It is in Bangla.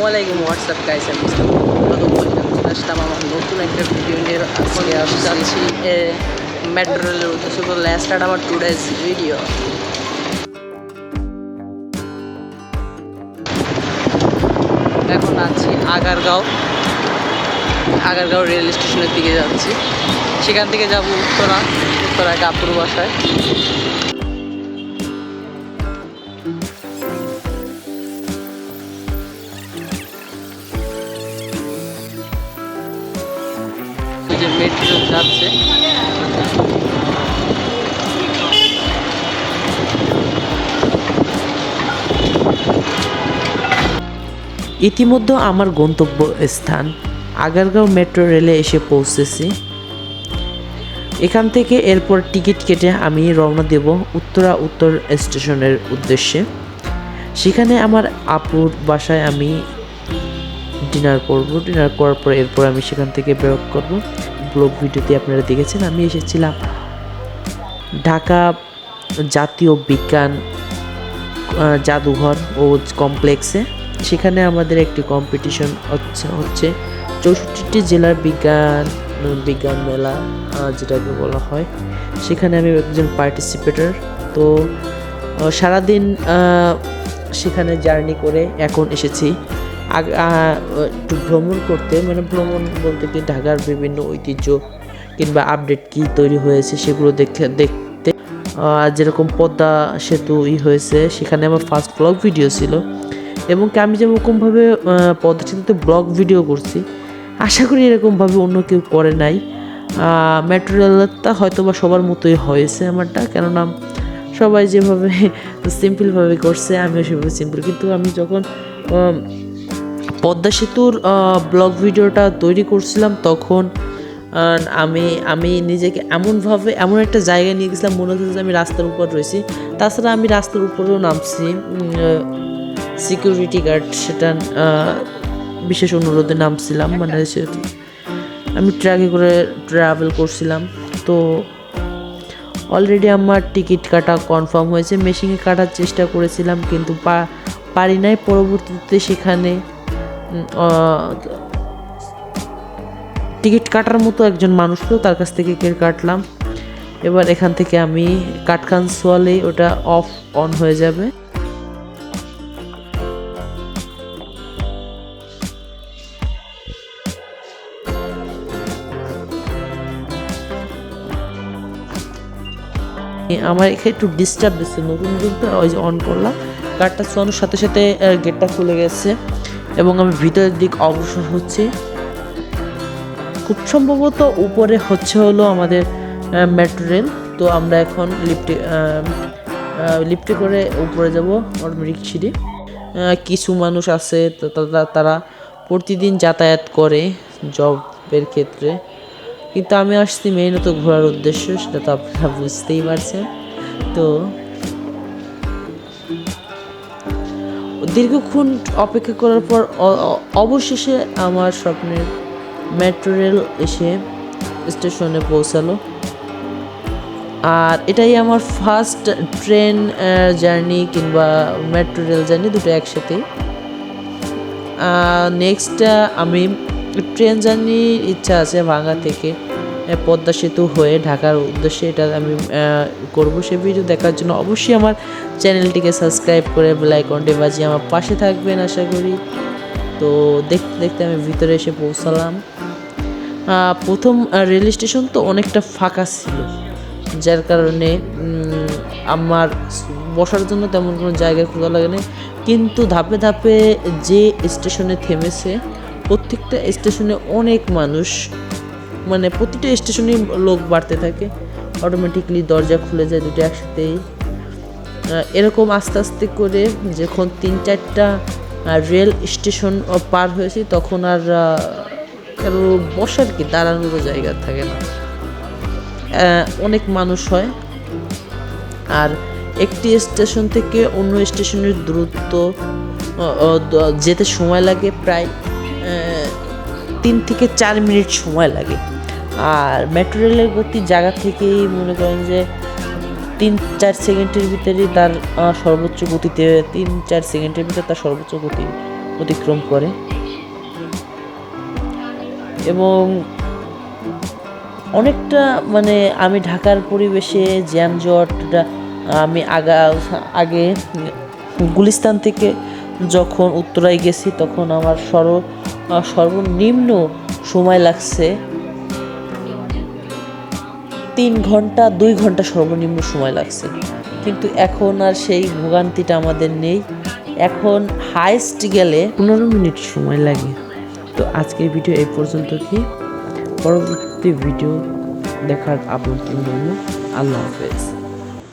আসসালামু আলাইকুম হোয়াটসঅ্যাপ গাইস আমার নতুন একটা ভিডিও নিয়ে আজকে আমি যাচ্ছি রেলের উদ্দেশ্যে তো স্টার্ট আমার টু ডেজ ভিডিও এখন আছি আগারগাঁও। আগারগাঁও রেল স্টেশনের দিকে যাচ্ছি। সেখান থেকে যাব উত্তরা উত্তরা কাপুর বাসায়। যাচ্ছে। ইতিমধ্যে আমার গন্তব্য স্থান আগারগাঁও মেট্রো রেলে এসে পৌঁছেছি। এখান থেকে এরপর টিকিট কেটে আমি রওনা দেব উত্তরা উত্তর স্টেশনের উদ্দেশ্যে। সেখানে আমার আপুর বাসায় আমি ডিনার করব। ডিনার করার পর এরপর আমি সেখান থেকে বেরোক করব। ব্লগ ভিডিওতে আপনারা দেখেছেন, আমি এসেছিলাম ঢাকা জাতীয় বিজ্ঞান জাদুঘর ও কমপ্লেক্সে। সেখানে আমাদের একটি কম্পিটিশন হচ্ছে হচ্ছে চৌষট্টিটি জেলার বিজ্ঞান বিজ্ঞান মেলা যেটাকে বলা হয়। সেখানে আমি একজন পার্টিসিপেটর তো সারাদিন সেখানে জার্নি করে এখন এসেছি। ভ্রমণ করতে মানে ভ্রমণ বলতে কি ঢাকার বিভিন্ন ঐতিহ্য কিংবা আপডেট কি তৈরি হয়েছে সেগুলো দেখে, দেখতে যেরকম পদ্মা সেতু ই হয়েছে, সেখানে আমার ফার্স্ট ব্লগ ভিডিও ছিল। এবং আমি যেরকমভাবে পদ্মা সেতুতে ব্লগ ভিডিও করছি, আশা করি এরকমভাবে অন্য কেউ করে নাই। মেট্রো রেলটা হয়তো বা সবার মতোই হয়েছে আমারটা, কেননা সবাই যেভাবে সিম্পলভাবে করছে, আমিও সেভাবে সিম্পল কিন্তু আমি যখন পদ্মা সেতুর ব্লগ ভিডিওটা তৈরি করছিলাম তখন আমি আমি নিজেকে এমনভাবে এমন একটা জায়গায় নিয়ে গেছিলাম মনে হচ্ছে যে আমি রাস্তার উপর রয়েছি। তাছাড়া আমি রাস্তার উপরেও নামছি সিকিউরিটি গার্ড সেটা বিশেষ অনুরোধে নামছিলাম মানে আমি ট্রাকে করে ট্রাভেল করছিলাম। তো অলরেডি আমার টিকিট কাটা কনফার্ম হয়েছে মেশিনে কাটার চেষ্টা করেছিলাম কিন্তু পা- পারি নাই। পরবর্তীতে সেখানে টিকিট কাটার মতো একজন মানুষ ছিল তার কাছ থেকে টিকিট কাটলাম। এবার এখান থেকে আমি কাটখান সোয়ালে ওটা অফ অন হয়ে যাবে। আমার এখানে একটু ডিস্টার্ব দিচ্ছে, নতুন নতুন তো অন করলাম। কার্ডটা শোনানোর সাথে সাথে গেটটা খুলে গেছে। এবং আমি ভিতরের দিক অগ্রসর হচ্ছি। খুব সম্ভবত উপরে হচ্ছে হলো আমাদের মেট্রো রেল তো আমরা এখন লিফটে লিফটে করে উপরে যাব, অটোমেটিক সিঁড়ি। কিছু মানুষ আছে, তো তারা তারা প্রতিদিন যাতায়াত করে জবের ক্ষেত্রে। কিন্তু আমি আসছি মেইনত ঘোরার উদ্দেশ্য, সেটা তো আপনারা বুঝতেই পারছেন। তো দীর্ঘক্ষণ অপেক্ষা করার পর অবশেষে আমার স্বপ্নের মেট্রো রেল এসে স্টেশনে পৌঁছালো। আর এটাই আমার ফার্স্ট ট্রেন জার্নি কিংবা মেট্রো রেল জার্নি দুটো একসাথে। নেক্সট আমি ট্রেন জার্নির ইচ্ছা আছে ভাঙ্গা থেকে। পদ্মা সেতু হয়ে ঢাকার উদ্দেশ্যে এটা আমি করব সে ভিডিও দেখার জন্য। অবশ্যই আমার চ্যানেলটিকে সাবস্ক্রাইব করে বেল আইকনটি বাজিয়ে আমার পাশে থাকবেন, আশা করি। তো দেখতে দেখতে আমি ভিতরে এসে পৌঁছালাম। প্রথম রেল স্টেশন তো অনেকটা ফাঁকা ছিল, যার কারণে আমার বসার জন্য তেমন কোনো জায়গা খোঁজা লাগে না কিন্তু ধাপে ধাপে যে স্টেশনে থেমেছে, প্রত্যেকটা স্টেশনে অনেক মানুষ মানে প্রতিটা স্টেশনেই লোক বাড়তে থাকে। অটোমেটিকলি দরজা খুলে যায় দুটো একসাথেই। এরকম আস্তে আস্তে করে যখন তিন চারটা রেল স্টেশন পার হয়েছি, তখন আর কারও বসার কি? দাঁড়ানোরও জায়গা থাকে না। অনেক মানুষ হয়। আর একটি স্টেশন থেকে অন্য স্টেশনের দূরত্ব যেতে সময় লাগে প্রায় তিন থেকে চার মিনিট সময় লাগে। আর মেট্রো রেলের গতি জায়গা থেকেই মনে করেন যে তিন চার সেকেন্ডের ভিতরেই তার সর্বোচ্চ গতিতে, তিন চার সেকেন্ডের ভিতরে তার সর্বোচ্চ গতি অতিক্রম করে। এবং অনেকটা মানে আমি ঢাকার পরিবেশে জ্যামজটটা আমি আগা, আগে গুলিস্তান থেকে যখন উত্তরায় গেছি তখন আমার সর্ব সর্বনিম্ন সময় লাগছে তিন ঘণ্টা, দুই ঘণ্টা সর্বনিম্ন সময় লাগছে। কিন্তু এখন আর সেই ভোগান্তিটা আমাদের নেই। এখন হাইস্ট গেলে পনেরো মিনিট সময় লাগে। তো আজকের ভিডিও এই পর্যন্ত কি? পরবর্তী ভিডিও দেখার আমন্ত্রণ রইল। আল্লাহ হাফেজ।